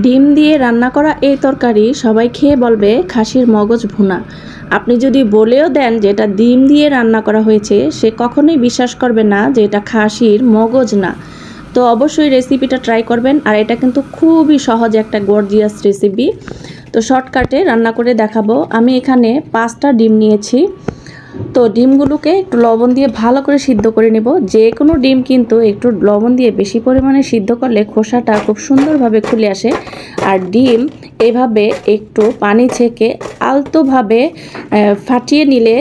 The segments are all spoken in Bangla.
ডিম দিয়ে রান্না করা এই তরকারি সবাই খেয়ে বলবে খাসির মগজ ভুনা। আপনি যদি বলেও দেন যে এটা ডিম দিয়ে রান্না করা হয়েছে, সে কখনোই বিশ্বাস করবে না যে এটা খাসির মগজ না। তো অবশ্যই রেসিপিটা ট্রাই করবেন, আর এটা কিন্তু খুবই সহজ একটা গর্জিয়াস রেসিপি তো শর্টকাটে রান্না করে দেখাবো। আমি এখানে পাঁচটা ডিম নিয়েছি। তো ডিমগুলোকে একটু লবণ দিয়ে ভালো করে সিদ্ধ করে নেব। যে কোনো ডিম কিন্তু একটু লবণ দিয়ে বেশি পরিমাণে সিদ্ধ করলে খোসাটা খুব সুন্দরভাবে খুলে আসে। আর ডিম এভাবে একটু পানি ছেঁকে আলতোভাবে ফাটিয়ে নিলে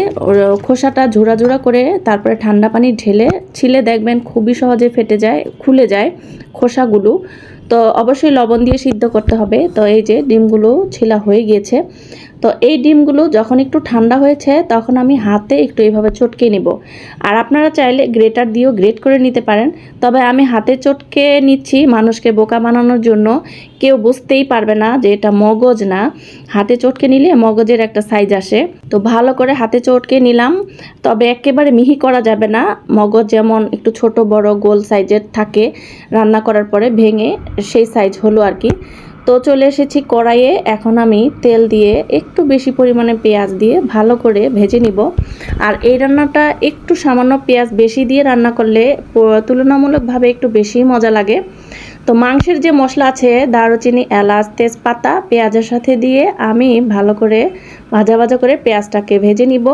খোসাটা ঝোড়া ঝোড়া করে তারপরে ঠান্ডা পানি ঢেলে ছিলে দেখবেন খুবই সহজে ফেটে যায়, খুলে যায় খোসাগুলো। তো অবশ্যই লবণ দিয়ে সিদ্ধ করতে হবে। তো এই যে ডিমগুলো ছিলা হয়ে গিয়েছে। তো এই ডিমগুলো যখন একটু ঠান্ডা হয়েছে, তখন আমি হাতে একটু এইভাবে চটকে নিব। আর আপনারা চাইলে গ্রেটার দিয়েও গ্রেট করে নিতে পারেন, তবে আমি হাতে চটকে নিচ্ছি মানুষকে বোকা বানানোর জন্য। কেউ বুঝতেই পারবে না যে এটা মগজ না। হাতে চটকে নিলে মগজের একটা সাইজ আসে। তো ভালো করে হাতে চটকে নিলাম, তবে একেবারে মিহি করা যাবে না। মগজ যেমন একটু ছোট, বড়, গোল সাইজের থাকে, রান্না করার পরে ভেঙে সেই সাইজ হলো আর কি। তো চলে এসেছি কড়াইয়ে। এখন আমি তেল দিয়ে একটু বেশি পরিমাণে পেঁয়াজ দিয়ে ভালো করে ভেজে নিব। আর এই রান্নাটা একটু সামান্য পেঁয়াজ বেশি দিয়ে রান্না করলে তুলনামূলকভাবে একটু বেশি মজা লাগে। তো মাংসের যে মশলা আছে, দারুচিনি, এলাচ, তেজপাতা, পেঁয়াজের সাথে দিয়ে আমি ভালো করে ভাজা ভাজা করে পেঁয়াজটাকে ভেজে নিব।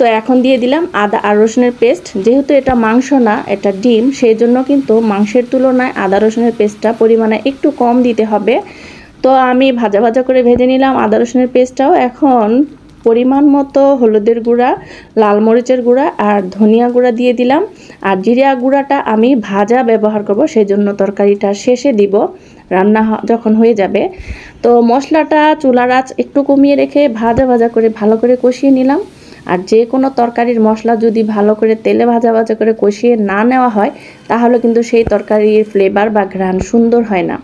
তো এখন দিয়ে দিলাম আদা আর রসুনের পেস্ট। যেহেতু এটা মাংস না, এটা ডিম, সেই জন্য কিন্তু মাংসের তুলনায় আদা রসুনের পেস্টটা পরিমাণে একটু কম দিতে হবে। তো আমি ভাজা ভাজা করে ভেজে নিলাম আদা রসুনের পেস্টটাও। এখন পরিমাণ মতো হলুদের গুঁড়া, লাল মরিচের গুঁড়া আর ধনিয়া গুঁড়া দিয়ে দিলাম। আর জিরা গুঁড়াটা আমি ভাজা ব্যবহার করব সেই জন্য তরকারিটা শেষে দিব, রান্না যখন হয়ে যাবে। তো মশলাটা চুলার আঁচ একটু কমিয়ে রেখে ভাজা ভাজা করে ভালো করে কষিয়ে নিলাম। আর যে কোনো তরকারির মশলা যদি ভালো করে তেলে ভাজা ভাজা করে কষিয়ে না নেওয়া হয়, তাহলে কিন্তু সেই তরকারির ফ্লেভার বা ঘ্রাণ সুন্দর হয় না।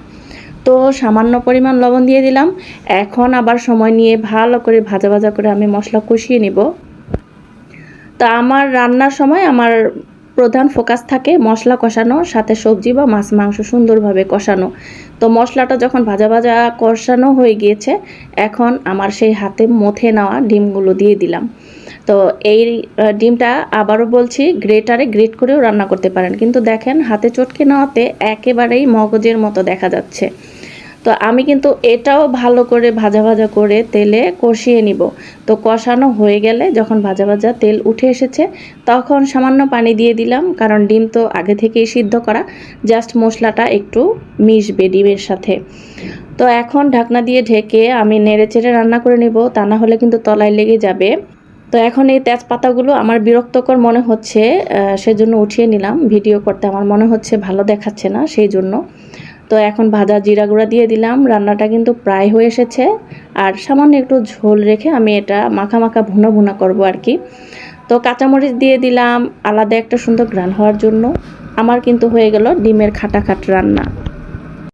তো সামান্য পরিমাণ লবণ দিয়ে দিলাম। এখন আবার সময় নিয়ে ভালো করে ভাজা ভাজা করে আমি মশলা কষিয়ে নিব। তা আমার রান্নার সময় আমার প্রধান ফোকাস থাকে মশলা কষানো, সাথে সবজি বা মাছ মাংস সুন্দরভাবে কষানো। তো মশলাটা যখন ভাজা ভাজা কষানো হয়ে গিয়েছে, এখন আমার সেই হাতে মথে নেওয়া ডিমগুলো দিয়ে দিলাম। তো এই ডিমটা আবারও বলছি গ্রেটারে গ্রেট করেও রান্না করতে পারেন। কিন্তু দেখেন হাতে চটকে নেওয়াতে একেবারেই মগজের মতো দেখা যাচ্ছে। তো আমি কিন্তু এটাও ভালো করে ভাজা ভাজা করে তেলে কষিয়ে নিব। তো কষানো হয়ে গেলে যখন ভাজা ভাজা তেল উঠে এসেছে, তখন সামান্য পানি দিয়ে দিলাম, কারণ ডিম তো আগে থেকেই সিদ্ধ করা। জাস্ট মশলাটা একটু মিশবে ডিমের সাথে। তো এখন ঢাকনা দিয়ে ঢেকে আমি নেড়ে চেড়ে রান্না করে নেব, তা না হলে কিন্তু তলায় লেগে যাবে। তো এখন এই তেজপাতাগুলো আমার বিরক্তকর মনে হচ্ছে সেজন্য উঠিয়ে নিলাম। ভিডিও করতে আমার মনে হচ্ছে ভালো দেখাচ্ছে না সেই জন্য তো এখন ভাজা জিরা গুঁড়া দিয়ে দিলাম। রান্নাটা কিন্তু প্রায় হয়ে এসেছে। আর সামান্য একটু ঝোল রেখে আমি এটা মাখা মাখা ভুনা ভুনা করব আর কি। তো কাঁচামরিচ দিয়ে দিলাম। আলাদা একটা সুন্দর গ্রান হওয়ার জন্য। আমার কিন্তু হয়ে গেল ডিমের খাটা খাট রান্না।